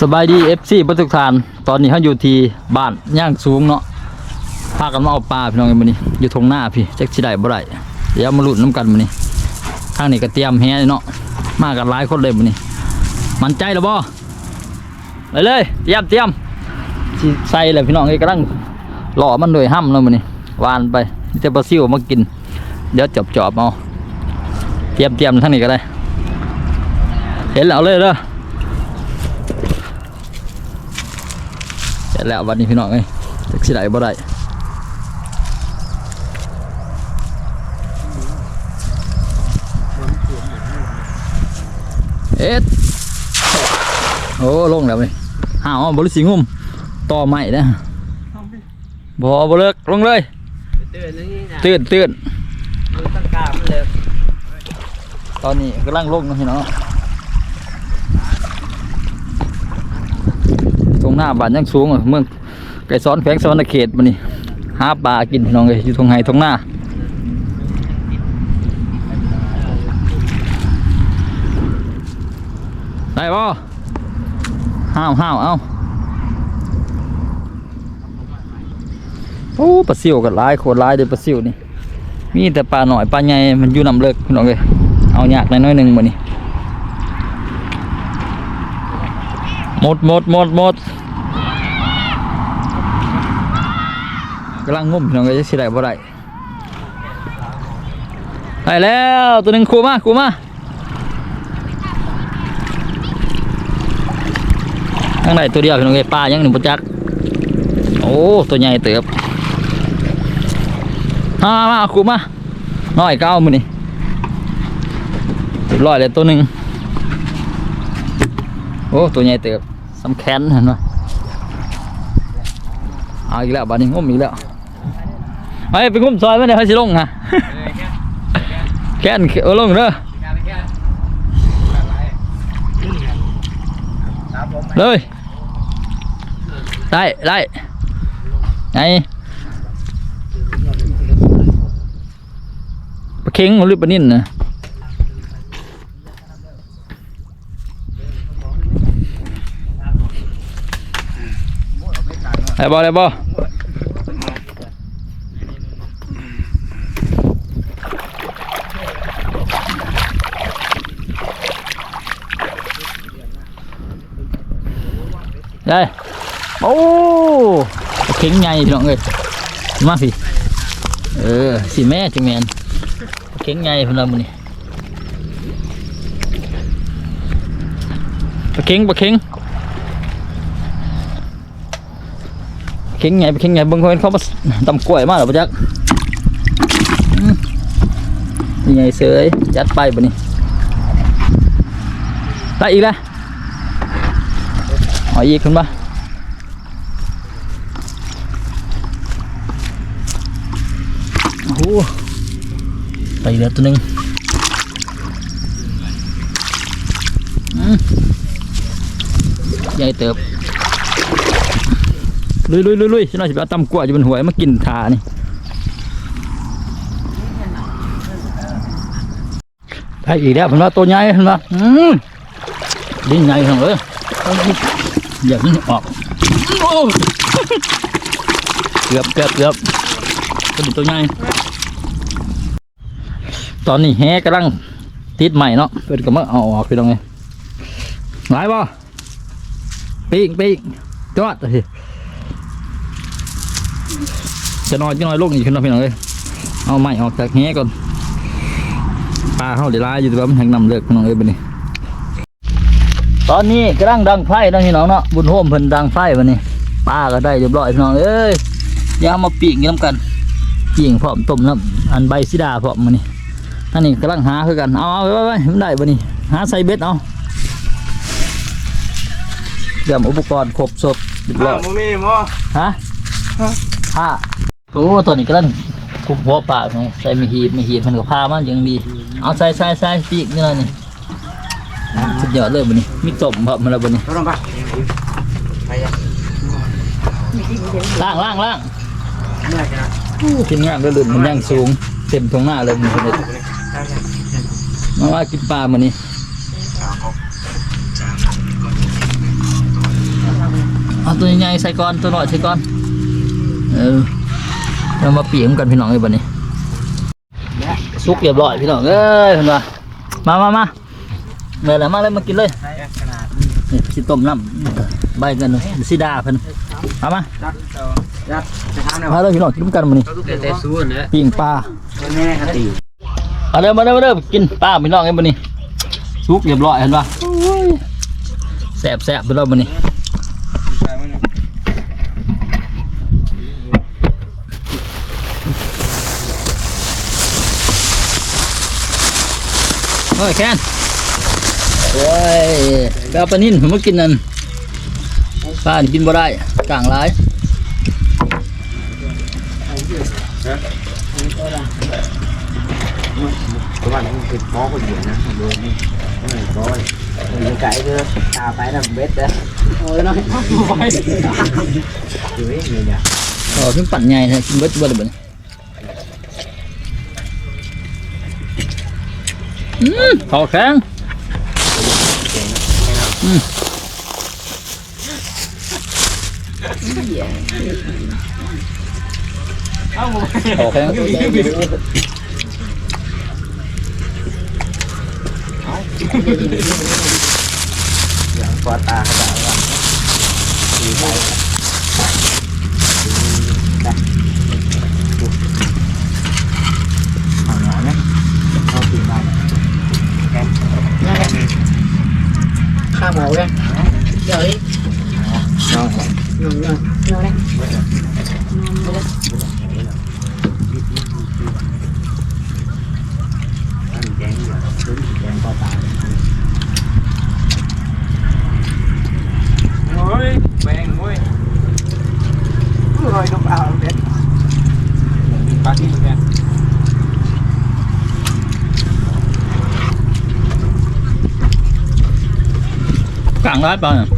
สบายดี FC บัทุกทาน ตอนนี้เขาอยู่ที่บ้านย่างสูงเนาะพากันมาเอาปลาพี่น้องกันมื้อนี้อยู่ทงหน้าพี่จักสิได้บ่ได้เดี๋ยวมาลุ้นน้ำกันมื้อนี้ทางนี้ก็เตรียมแฮเนาะมากันหลายคนเลยมื้อนี้มั่นใจแล้วบ่ไปเลยเตรียมเตรียมใส่เลยพี่น้องเอ้ยกำลังหล่อมันด้วยห้ำเนาะมื้อนี้วานไปมีแต่ปลาซิวมากิน เดี๋ยวจบจอบเอาเตรียมเตรียมทางนี้ก็ได้ เห็นแล้วเอาเลยเด้อ เสร็จแล้ววันนี้พี่น้องเอ้ยจักสิได้บ่ได้เอ็ดโอ้ลงแล้วนี่ห้าวบริสิงุมต่อใหม่นะบ่บ่เลิกลงเลยตื่นนี่นะตื่นตื่นดูตั้งกามันเลยตอนนี้กำลังลงนะพี่น้องตร งหน้าบ้านยังสูงอะเมืองไก่ซ้อนแขวงสวรรณเขตมันนี่หาปลากินพี่น้องเลยอยู่ตรงไห้ตรงหน้าได้ป่ห้าวห้าวเอาโอ้ปลาซิวกับลายโคตรลายเด้อปลาซิวนี่มีแต่ปลาหน่อยปลาใหญ่มันอยู่นำเลิกพี่น้องเลยเอายากหน้อยหนึ่งมื้อนี้ หมดหมดหมดหมดกำลังงมพี่น้องเลยจะสิได้บ่ได้ได้แล้วตัวหนึ่งคูมาคูมายังได้ตัวเดียวพี่น้องเลยปลายังหนึ่งประจัก โอ้ตัวใหญ่เติบมามามาคูมาน้อยเก้ามือนี่ร้อยเลยตัวหนึ่ง อ้ตัวใหญ่เติบสำแขนเห็นไหมเอาอีกแล้วบาดนี้งุ่มอีกแล้วไปไปงุ่มซอยไม่ได้ให้สิลงฮะแขนเอาลงเด้อเลยได้ได้ไงปลาเค็งหรือปลานิ่นนะ ได้บ่ได้บ่ได้โอ้เค็งใหญ่พี่น้องเอ้ยมาสิเออสิแม่จังแมนเข็งไงพี่น้องมอนี่ปลาเข็งปลาเข็ง เข็งไงปลาเข็งไงบางคนเขามาตำกล้วยมากหรอปะจักอืมนี่ไงเสยจัดไปบ่นี่ได้อีกแล้วอาอีกขึ้นมาโอ้โหไปเหลือตัวหนึ่งใหญ่เติบ ลุยลุยลุยลุยฉันน่าจะไปเอาตำกล้วยอยู่บนหัวมากินทานี่ได้อีกแล้วผมว่าตัวใหญ่ผมว่าอืมดิ้นใหญ่ทั้งเลยอยากดิ้นออกเกือบเกือบเกือบตัวนี้ตัวใหญ่ตอนนี้แฮกำลังติดใหม่เนาะเพื่อนก็มาเอาออกไปตรงนี้หลายบ่ปีกปีกจอดสิ จะนอนจะนอนลงอีกขึ้นมาพี่น้องเลยเอาไม้ออกจากแฮก่อนปลาเข้าเดี๋ยวลายอยู่แต่ว่ามันแทงนำเลิกพี่น้องเอ้ยบัดนี้ตอนนี้กำลังดังไฟเนาะพี่น้องเนาะบุญโฮมเพิ่นดังไฟวันนี้ปลาก็ได้เรียบร้อยพี่น้องเอ้ยอย่าเอามาปีกน้ำกันปีกพร้อมต้มน้ำอันใบซิดาพร้อมมานี่อันนี้กำลังหาคือกันเอาเอาไปไปไปมันได้บ่นี่หาใส่เบ็ดเอาเตรียมอุปกรณ์ครบสดเรียบร้อ้าอวยมึงมีมั้งฮะผ้า โอ้ตัวนี้กำลังทุบหัวปากไงใส่มีหีบมีหีบมันกับผ้ามันยังดี เอาใส่ใส่ใส่ปีกนี่หน่อยนี่สุดยอดเลยบ่นี่มีตบพร้อมมาแล้วบ่นี่เราลองปะไปยังล่างล่างล่างเมื่อจะทีมงานระลึกมันยังสูง เต็มตรงหน้าเลยมันคนนี้มาว่ากินปลามานี่เอาตัวใหญ่ๆใส่ก้อนตัวน้อยใส่ก้อนเออ เรามาเปียกกันพี่น้องไอ้บันนี้สุกเรียบร้อยพี่น้องเอ้ยเห็นปะมามามาเลยแหละมาเลยมากินเลยขนาดนี่สิต้มน้ำใบกันเลยสิดาเพิ่นมามาจัดจัดจะทำเนี่ยมาเลยพี่น้องกินกันมานี่ปิ้งปลาแม่คติเอาเด้อมาเด้อมาเด้อกินปลาพี่น้องไอ้บันนี้สุกเรียบร้อยเห็นปะแซ่บแซ่บพี่น้องบันนี้ โอ้ยแคนโอ้ยไปเอาปลานิ่นผมมากินนั่นปลานี่กินบ่ได้กลางหลายตัวนี้มันเป็นก้อคนเดียวนะดูนี่นี่ก้อยมันไก่เด้อตาไปทำเบ็ดเด้อโอ้ยน้อยไปอยู่เองเลยเนี่ยอ๋อถึงปั่นใหญ่นะกินเบิดเบิดเลยบัดนี้ อกว่าดีใจเอาหน่อยนะเอาปีมาแก ข้ามหมูเลยเดี๋ยวนี้น้องน้องน้องน้องเลยแดงอยู่แดงปอตา โอ้ยแบงโอ้ยลอยลงเอาเด็ดปลาที่เนี่ย กล